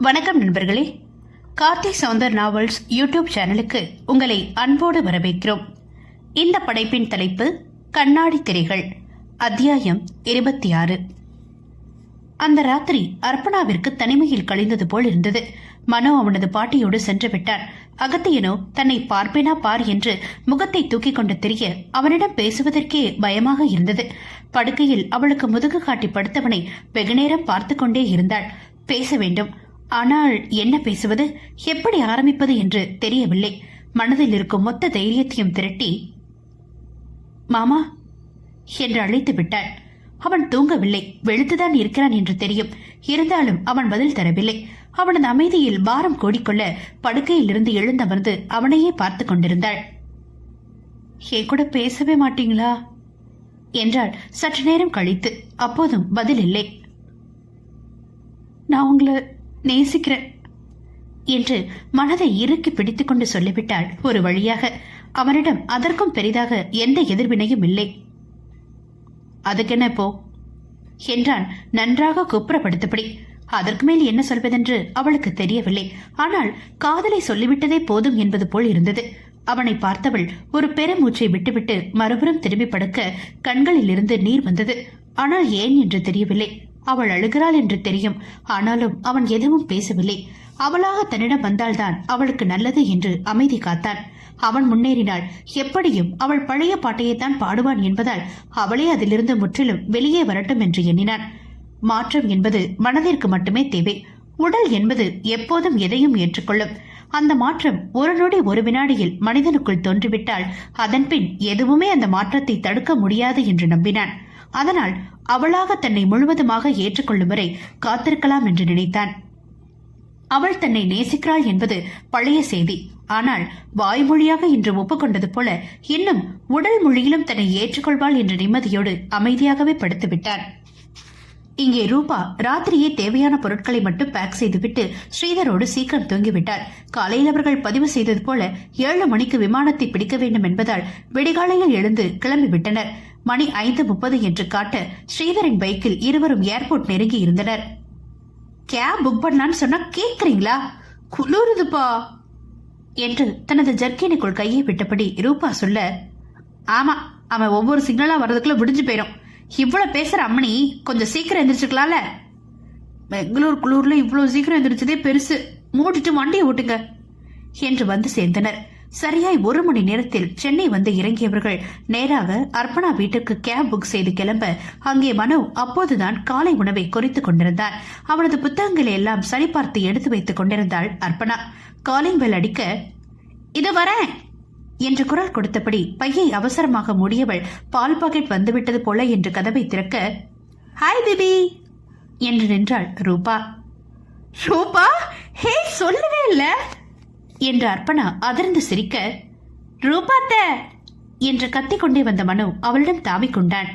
வணக்கம் நண்பர்களே. Karthi Soundar novels YouTube சேனலுக்கு உங்களை அன்போடு வரவேற்கிறோம். இந்த படைப்பின் தலைப்பு கண்ணாடி திரைகள் அத்தியாயம் இருபத்தி ஆறு. அந்த ராத்திரி அர்ப்பணாவிற்கு தனிமையில் கழிந்தது போல் இருந்தது. மனோ அவனது பாட்டியோடு சென்று விட்டான் அகத்தியனோ தன்னை பார்ப்பேனா பார் என்று முகத்தை தூக்கிக் கொண்டு தெரிய அவனிடம் பேசுவதற்கே பயமாக இருந்தது. படுக்கையில் அவளுக்கு முதுகு காட்டி படுத்தவனை வெகுநேரம் பார்த்து கொண்டே இருந்தாள். பேச வேண்டும். ஆனால் என்ன பேசுவது? எப்படி ஆரம்பிப்பது என்று தெரியவில்லை. மனதில் இருக்கும் மொத்த தைரியத்தையும் திரட்டி மாமா என்று அழைத்து விட்டான் அவன் தூங்கவில்லை. வெளுத்துதான் இருக்கிறான் என்று தெரியும். இருந்தாலும் அவன் பதில் தரவில்லை. அவனது அமைதியில் பாரம் கூடிக்கொள்ள படுக்கையிலிருந்து எழுந்தமர்ந்து அவனையே பார்த்து கொண்டிருந்தாள். என் கூட பேசவே மாட்டீங்களா? என்றாள். சற்று நேரம் கழித்து. அப்போதும் பதில் இல்லை. நான் உங்களை நேசிக்கிற என்று மனதை இறுக்கி பிடித்துக்கொண்டு சொல்லிவிட்டாள் ஒரு வழியாக. அவனிடம் அதற்கும் பெரிதாக எந்த எதிர்வினையும் இல்லை. அதுக்கென்ன போ? என்றான் நன்றாக குப்புறப்படுத்தபடி அதற்கு மேல் என்ன சொல்வதென்று அவளுக்கு தெரியவில்லை. ஆனால் காதலை சொல்லிவிட்டதே போதும் என்பது போல் இருந்தது. அவனை பார்த்தவள் ஒரு பெருமூச்சை விட்டுவிட்டு மறுபுறம் திரும்பி படுக்க கண்களில் இருந்து நீர் வந்தது. ஆனால் ஏன் என்று தெரியவில்லை. அவள் அழுகிறாள் என்று தெரியும். ஆனாலும் அவன் எதுவும் பேசவில்லை. அவளாக தன்னிடம் வந்தால்தான் அவளுக்கு நல்லது என்று அமைதி காத்தான். அவன் முன்னேறினாள். எப்படியும் அவள் பழைய பாட்டையைத்தான் பாடுவான் என்பதால் அவளே அதிலிருந்து முற்றிலும் வெளியே வரட்டும் என்று எண்ணினான். மாற்றம் என்பது மனதிற்கு மட்டுமே தேவை. உடல் என்பது எப்போதும் எதையும் ஏற்றுக்கொள்ளும். அந்த மாற்றம் ஒரு நொடி ஒரு வினாடியில் மனிதனுக்குள் தோன்றிவிட்டால் அதன்பின் எதுவுமே அந்த மாற்றத்தை தடுக்க முடியாது என்று நம்பினான். அதனால் அவளாக தன்னை முழுவதுமாக ஏற்றுக்கொள்ளும் வரை காத்திருக்கலாம் என்று நினைத்தான். அவள் தன்னை நேசிக்கிறாள் என்பது பழைய செய்தி. ஆனால் வாய்மொழியாக இன்று ஒப்புக்கொண்டது போல இன்னும் உடல் மொழியிலும் தன்னை ஏற்றுக்கொள்வாள் என்ற நிம்மதியோடு அமைதியாகவே படுத்துவிட்டான் இங்கே ரூபா ராத்திரியே தேவையான பொருட்களை மட்டும் பேக் செய்துவிட்டு ஸ்ரீதரோடு சீக்கிரம் தூங்கிவிட்டார். காலையில் அவர்கள் பதிவு செய்தது போல ஏழு மணிக்கு விமானத்தை பிடிக்க வேண்டும் என்பதால் விடிகாலையில் எழுந்து கிளம்பிவிட்டனர். மணி ஐந்து முப்பது என்று காட்ட ஸ்ரீதரின் பைக்கில் இருவரும் ஏர்போர்ட் நெருங்கி இருந்தனர். கேப் புக் பண்ணலான்னு சொன்னா கேக்குறீங்களா? குளிருதுப்பா. என்று தனது ஜர்க்கினுக்குள் கையை விட்டபடி ரூபா சொல்ல ஆமா அவன் ஒவ்வொரு சிக்னலா வர்றதுக்குள்ள விடிஞ்சு போயிடும் இவ்வளவு பேசுற அம்மனி கொஞ்சம் சீக்கிரம் எந்திரிச்சுக்கலாம்ல? பெங்களூர் குளூர்ல இவ்வளவு சீக்கிரம் எந்திரிச்சதே பெருசு. மூடிட்டு வண்டியை ஓட்டுங்க. என்று வந்து சேர்ந்தனர். சரியாய் ஒரு மணி நேரத்தில் சென்னை வந்து இறங்கியவர்கள். நேராக அர்ப்பணா வீட்டுக்கு கேப் புக் செய்து கிளம்ப அங்கே மனோ அப்போதுதான் காலை உணவை குறித்துக் கொண்டிருந்தார். அவனது புத்தகங்களை எல்லாம் சரிபார்த்து எடுத்து வைத்துக் கொண்டிருந்தாள் அர்ப்பணா. காலிங் பெல் அடிக்க இது வரேன்! என்று குரல் கொடுத்தபடி பையை அவசரமாக மூடியவள் பால் பாக்கெட் வந்துவிட்டது போல என்று கதவை திறக்க ஹாய் பிபி என்று நின்றாள் ரூபா. ரூபா? ஹே சொல்லவே இல்லை! என்று அர்ப்பணா அதிர்ந்து சிரிக்க ரூபாத்த! என்று கத்திக்கொண்டே வந்த மனு அவளிடம் தாவிக் கொண்டான்.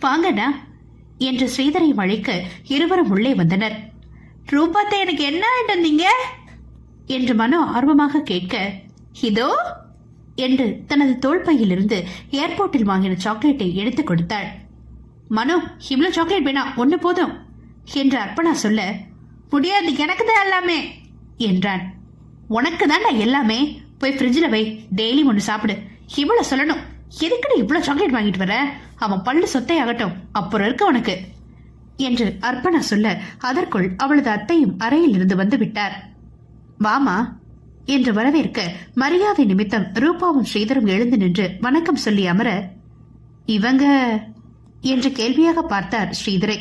வாங்கண்ணா! என்று ஸ்ரீதரை அழைக்க இருவரும் உள்ளே வந்தனர். ரூபாத்த எனக்கு என்ன ஆயிட்டு என்று மனு ஆர்வமாக கேட்க இதோ! என்று தனது தோள்பையிலிருந்து ஏர்போர்ட்டில் வாங்கின சாக்லேட்டை எடுத்துக் கொடுத்தாள். மனு இவ்வளவு சாக்லேட் வேணா ஒன்று போதும்! என்று அர்ப்பணா சொல்ல முடியாது எனக்கு தான் எல்லாமே! என்றான். உனக்கு தான்டா எல்லாமே. போய் ஃப்ரிட்ஜில் வை. டெய்லி ஒன்று சாப்பிடு. இவ்வளோ சொல்லணும். எதுக்குன்னு இவ்வளோ சாக்லேட் வாங்கிட்டு வர? அவன் பல்லு சொத்தை ஆகட்டும். அப்புறம் இருக்கு உனக்கு என்று அர்ப்பணா சொல்ல அதற்குள் அவளது அத்தையும் அறையில் இருந்து வந்து விட்டார். வாமா. என்று வரவேற்க மரியாதை நிமித்தம் ரூபாவும் ஸ்ரீதரும் எழுந்து நின்று வணக்கம் சொல்லி அமர இவங்க என்று கேள்வியாக பார்த்தார் ஸ்ரீதரை.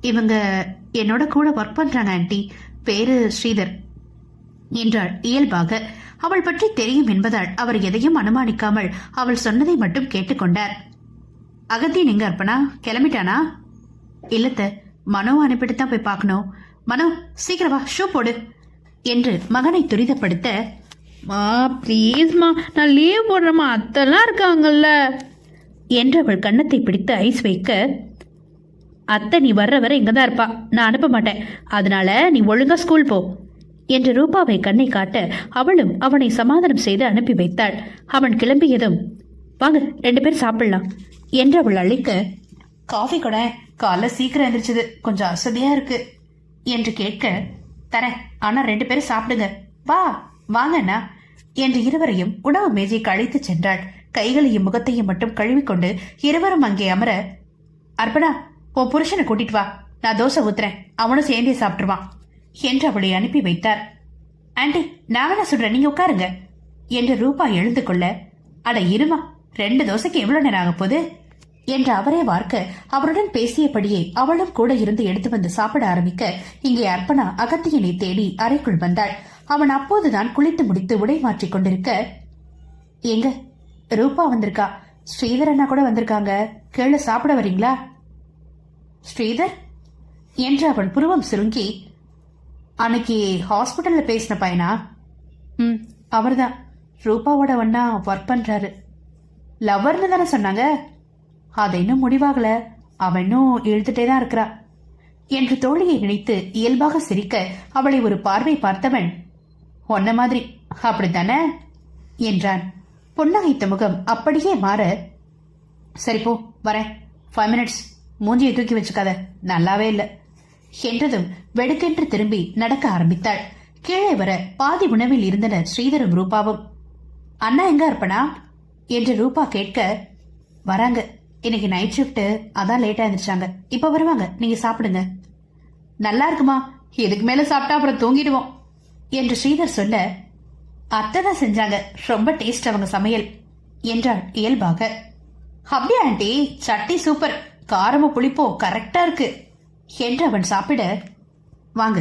இவங்க என்னோட கூட ஒர்க் பண்றாங்க ஆண்டி. பேரு ஸ்ரீதர். என்றாள் இயல்பாக. அவள் பற்றி தெரியும் என்பதால் அவர் எதையும் அனுமானிக்காமல் அவள் சொன்னதை மட்டும் கேட்டுக்கொண்டார். அகத்தியன் எங்க அர்ப்பணா கிளம்பிட்டானா? இல்லத்த மனோ அனுப்பிட்டு தான் போய் பார்க்கணும். மனோ சீக்கிரமா ஷூ போடு. என்று மகனை துரிதப்படுத்த மா ப்ளீஸ்மா நான் லீவ் போடுறேம்மா. அத்தெல்லாம் இருக்காங்கல்ல. என்று அவள் கன்னத்தை பிடித்து ஐஸ் வைக்க அத்தை நீ வர்ற வரை இங்கே தான் இருப்பா. நான் அனுப்ப மாட்டேன். அதனால நீ ஒழுங்கா ஸ்கூல் போ. என்று ரூபாவை கண்ணை காட்ட அவளும் அவனை சமாதானம் செய்து அனுப்பி வைத்தாள். அவன் கிளம்பியதும் வாங்க ரெண்டு பேரும் சாப்பிடலாம் என்று அவள் அழைக்க காஃபி கூட காலைல சீக்கிரம் எந்திரிச்சது கொஞ்சம் அசதியா இருக்கு என்று கேட்க தரேன் ஆனா ரெண்டு பேரும் சாப்பிடுங்க வா வாங்கண்ணா என்று இருவரையும் உணவு மேஜைக்கு அழைத்துச் சென்றாள். கைகளையும் முகத்தையும் மட்டும் கழுவிக்கொண்டு இருவரும் அங்கே அமர அர்ப்பணா உன் புருஷனை கூட்டிட்டு வா நான் தோசை ஊத்துறேன் அவனும் சேர்ந்தே சாப்பிட்டுருவான் என்று அவளை அனுப்பி வைத்தார். ஆண்டி நான் என்ன சொல்றேன். நீங்க உட்காருங்க. என்று ரூபா எழுந்து கொள்ள அட இருமா ரெண்டு தோசைக்கு எவ்வளவு நேரம் ஆக போகுது? என்று அவரே வார்க்க அவருடன் பேசியபடியே அவளும் கூட இருந்து எடுத்து வந்து சாப்பிட ஆரம்பிக்க இங்கே அர்ப்பணா அகத்தியனை தேடி அறைக்குள் வந்தாள். அவன் அப்போதுதான் குளித்து முடித்து உடை மாற்றிக் கொண்டிருக்க எங்க? ரூபா வந்திருக்கா? ஸ்ரீதர் அண்ணா கூட வந்திருக்காங்க. கீழே சாப்பிட வரீங்களா? ஸ்ரீதர்? என்று அவன் புருவம் சுருங்கி அன்னைக்கு ஹாஸ்பிட்டல்ல பேசின பையனா? ம் அவர்தான். ரூபாவோட ஒன்னா ஒர்க் பண்றாரு. லவர்னு தானே சொன்னாங்க? அது இன்னும் முடிவாகல. அவன் இன்னும் இழுத்துட்டே தான் இருக்கிறா. என்று தோழியை நினைத்து இயல்பாக சிரிக்க அவளை ஒரு பார்வை பார்த்தவன் ஒன்ன மாதிரி அப்படித்தானே? என்றான். புன்னகைத்த முகம் அப்படியே மாற சரி போ வரேன். ஃபைவ் மினிட்ஸ் மூஞ்சியை தூக்கி வச்சுக்காத. நல்லாவே இல்லை. என்றதும் வெடுக்கென்று திரும்பி நடக்க ஆரம்பித்தாள். கீழே வர பாதி உணவில் இருந்தனர் ஸ்ரீதரும் ரூபாவும். அண்ணா எங்க இருப்பனா? என்று ரூபா கேட்க வராங்க. இன்னைக்கு நைட் ஷிஃப்ட் அதான் லேட்டா இருந்துச்சாங்க இப்ப வருவாங்க. நீங்க சாப்பிடுங்க. நல்லா இருக்குமா. இதுக்கு மேல சாப்பிட்டா அப்புறம் தூங்கிடுவோம். என்று ஸ்ரீதர் சொல்ல அத்தை தான் செஞ்சாங்க. ரொம்ப டேஸ்ட் அவங்க சமையல். என்றாள் இயல்பாக. அப்படியா ஆண்டி? சட்டி சூப்பர் காரமும் புளிப்போ கரெக்டா இருக்கு. என்று அவன் சாப்பிட வாங்க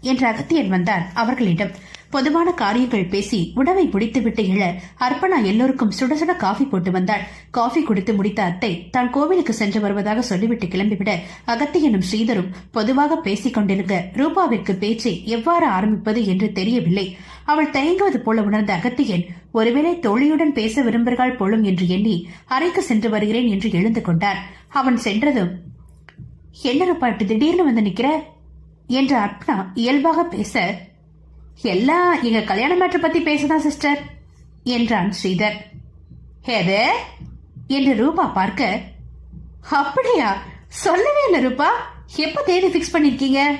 என்ற அகத்தியன் வந்தான் அவர்களிடம். பொதுவான காரியங்கள் பேசி உணவை முடித்துவிட்டு எழ அர்ப்பணா எல்லோருக்கும் சுட சுட காஃபி போட்டு வந்தாள் காஃபி குடித்து முடித்த அத்தை தான் கோவிலுக்கு சென்று வருவதாக சொல்லிவிட்டு கிளம்பிவிட அகத்தியனும் ஸ்ரீதரும் பொதுவாக பேசிக் கொண்டிருக்க ரூபாவிற்கு பேச்சை எவ்வாறு ஆரம்பிப்பது என்று தெரியவில்லை. அவள் தயங்குவது போல உணர்ந்த அகத்தியன் ஒருவேளை தோழியுடன் பேச விரும்புகிறாள் போலும் என்று எண்ணி அறைக்கு சென்று வருகிறேன் என்று எழுந்து கொண்டார் அவன் சென்றதும் என்ன ரூபா இப்படி திடீர்னு வந்து நிக்கிற? என்று அர்ப்பணா இயல்பாக பேச எல்லாம் எங்க கல்யாண மேட்ரு பத்தி பேசதான் சிஸ்டர் என்றான் ஸ்ரீதர். எது? என்று ரூபா பார்க்க அப்படியா? சொல்லவே இல்லை ரூபா. எப்ப தேதி ஃபிக்ஸ் பண்ணிருக்கீங்க?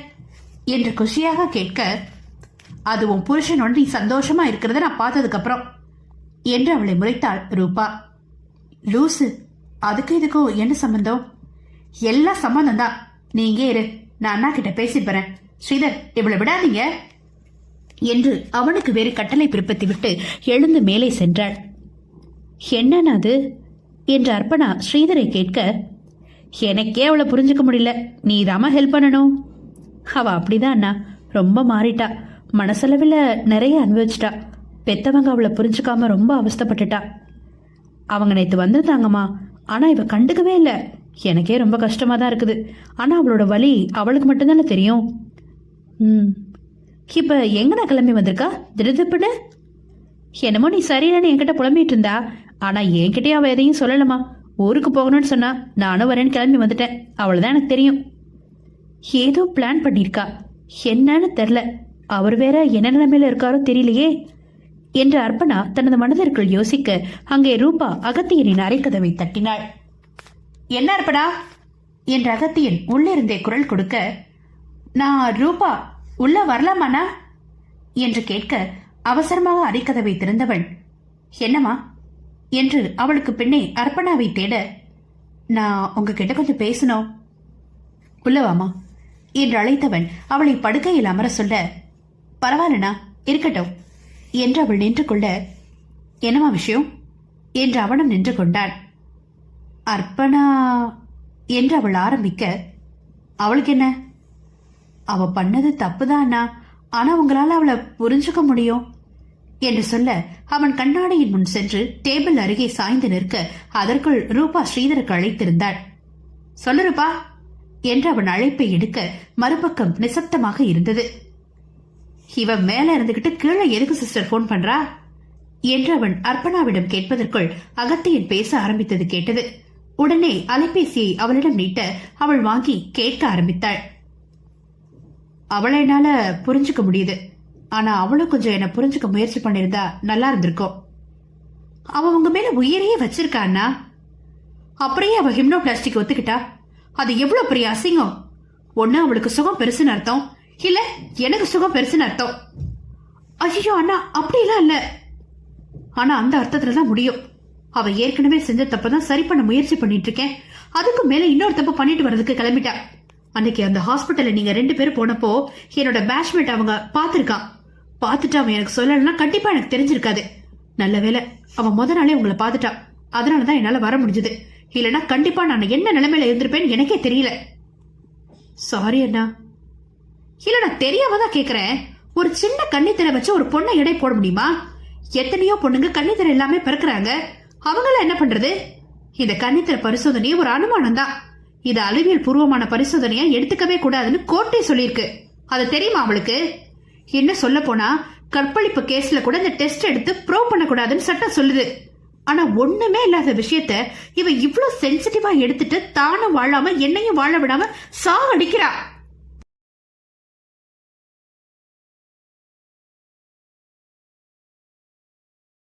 என்று குஷியாக கேட்க அது உன் புருஷனோட நீ சந்தோஷமா இருக்கிறத நான் பார்த்ததுக்கு அப்புறம் என்று அவளை முறைத்தாள் ரூபா. லூசு அதுக்கு இதுக்கும் என்ன சம்பந்தம்? எல்லாம் சம்மந்தம் தான் நீ இங்கே இரு. நான் அண்ணா கிட்ட பேசி போறேன். ஸ்ரீதர் இவ்வளவு விடாதீங்க. என்று அவனுக்கு வேறு கட்டளை பிற்பத்தி விட்டு எழுந்து மேலே சென்றாள். என்னன்னா அது? என்று அர்ப்பணா ஸ்ரீதரை கேட்க எனக்கே அவளை புரிஞ்சுக்க முடியல. நீ தாமா ஹெல்ப் பண்ணணும்? அவ அப்படிதான் அண்ணா. ரொம்ப மாறிட்டா. மனசளவில் நிறைய அனுபவிச்சிட்டா. பெத்தவங்க அவளை புரிஞ்சுக்காம ரொம்ப அவஸ்தைப்பட்டுட்டா. அவங்க நேற்று வந்திருந்தாங்கம்மா. ஆனால் இவ கண்டுக்கவே இல்லை. எனக்கே ரொம்ப கஷ்டமாக தான் இருக்குது. ஆனால் அவளோட வலி அவளுக்கு மட்டும்தானே தெரியும்? ம். இப்போ எங்கடா கிளம்பி வந்திருக்கா? திருதுப்புன்னு என்னமோ நீ சரியில்லைன்னு என்கிட்ட புலம்பிட்டு இருந்தா. ஆனால் என்கிட்டயே அவள் எதையும் சொல்லலமா ஊருக்கு போகணும்னு சொன்னா நானும் வரேன்னு கிளம்பி வந்துட்டேன். அவ்வளோதான் எனக்கு தெரியும். ஏதோ பிளான் பண்ணியிருக்கா. என்னன்னு தெரில அவர் வேற என்ன நிலைமையில இருக்காரோ தெரியலையே. என்று அர்ப்பணா தனது மனதிற்குள் யோசிக்க அங்கே ரூபா அகத்தியனின் அரைக்கதவை தட்டினாள். என்ன இருப்படா என்ற அகத்தியன் உள்ளிருந்தே குரல் கொடுக்க நான் ரூபா உள்ள வரலாமாண்ணா? என்று கேட்க அவசரமாக அரைக்கதவை திறந்தவள் என்னம்மா? என்று அவளுக்கு பின்னே அர்ப்பணாவை தேட நான் உங்ககிட்ட கொஞ்சம் பேசணும். உள்ளவாமா என்று அழைத்தவன் அவளை படுக்கையில் அமர சொல்ல பரவாயில்லண்ணா இருக்கட்டும் என்று அவள் நின்று கொள்ள என்னமா விஷயம்? என்று அவனும் நின்று கொண்டான். அர்ப்பணா என்று அவள் ஆரம்பிக்க அவளுக்கு என்ன அவ பண்ணது தப்புதான் ஆனா உங்களால அவளை புரிஞ்சுக்க முடியும்? என்று சொல்ல அவன் கண்ணாடியின் முன் சென்று டேபிள் அருகே சாய்ந்து நிற்க அதற்குள் ரூபா ஸ்ரீதருக்கு அழைத்திருந்தாள். சொல்லு என்று அவன் அழைப்பை எடுக்க மறுபக்கம் நிசப்தமாக இருந்தது. இவ மேல இருந்துகிட்டு கீழே எதுக்கு சிஸ்டர் ஃபோன் பண்றா? என்று அவன் அர்ப்பணாவிடம் கேட்பதற்குள் அகத்தியன் பேச ஆரம்பித்தது கேட்டது. உடனே அலைபேசியை அவளிடம் நீட்ட அவள் வாங்கி கேட்க ஆரம்பித்தாள். அவளை என்னால புரிஞ்சுக்க முடியுது. ஆனா அவளும் கொஞ்சம் என்ன புரிஞ்சுக்க முயற்சி பண்ணிருந்தா நல்லா இருந்திருக்கும். அவ உங்க மேல உயிரையே வச்சிருக்கா அண்ணா? அப்படியே அவ ஹிம்னோ பிளாஸ்டிக் ஒத்துக்கிட்டா? அது எவ்வளவு பெரிய அசிங்கம்? ஒண்ணு அவளுக்கு சுகம் பெருசுன்னு அர்த்தம். இல்ல எனக்கு சுகம் பெருசுன்னு அர்த்தம். ஐயோ அண்ணா அப்படிலாம் இல்ல. ஆனா அந்த அர்த்தத்துல தான் முடியும். அவ ஏற்கனவே செஞ்ச தப்பதான் சரி பண்ண முயற்சி பண்ணிட்டு இருக்கேன். அதுக்கு மேல இன்னொரு தப்பு பண்ணிட்டு வர்றதுக்கு கிளம்பிட்டா. அன்னைக்கு அந்த ஹாஸ்பிட்டல்ல நீங்க ரெண்டு பேரும் போனப்போ என்னோட பேட்ச்மேட் அவங்க பார்த்திருக்கான் பார்த்துட்டு அவன் எனக்கு சொல்லலைன்னா கண்டிப்பா எனக்கு தெரிஞ்சிருக்காது. நல்ல வேளை அவன் முத நாளே உங்களை பார்த்துட்டான் அதனாலதான் என்னால வர முடிஞ்சது. இல்லைன்னா கண்டிப்பா நான் என்ன நிலைமையில இருந்திருப்பேன்னு எனக்கே தெரியல. சாரி அண்ணா. இல்ல நான் தெரியாம தான் கேக்குறேன். ஒரு சின்ன கன்னித்திரை வச்சு ஒரு பொண்ணை எடை போட முடியுமா? எத்தனையோ பொண்ணுங்க கன்னித்திரை எல்லாமே பிறக்குறாங்க. அவங்கள என்ன பண்றது? இந்த கண்ணித்திர பரிசோதனையே ஒரு அனுமானம் தான் இது அறிவியல் பூர்வமான பரிசோதனையா எடுத்துக்கவே கூடாதுன்னு கோர்ட்டே சொல்லியிருக்கு. அது தெரியுமா அவளுக்கு? என்ன சொல்ல போனா கற்பழிப்பு கேஸ்ல கூட இந்த டெஸ்ட் எடுத்து ப்ரூவ் பண்ணக்கூடாதுன்னு சட்டம் சொல்லுது. ஆனா ஒண்ணுமே இல்லாத விஷயத்த இவ இவ்வளவு சென்சிட்டிவா எடுத்துட்டு தானும் வாழாம என்னையும் வாழ விடாம சாகடிக்கிறா.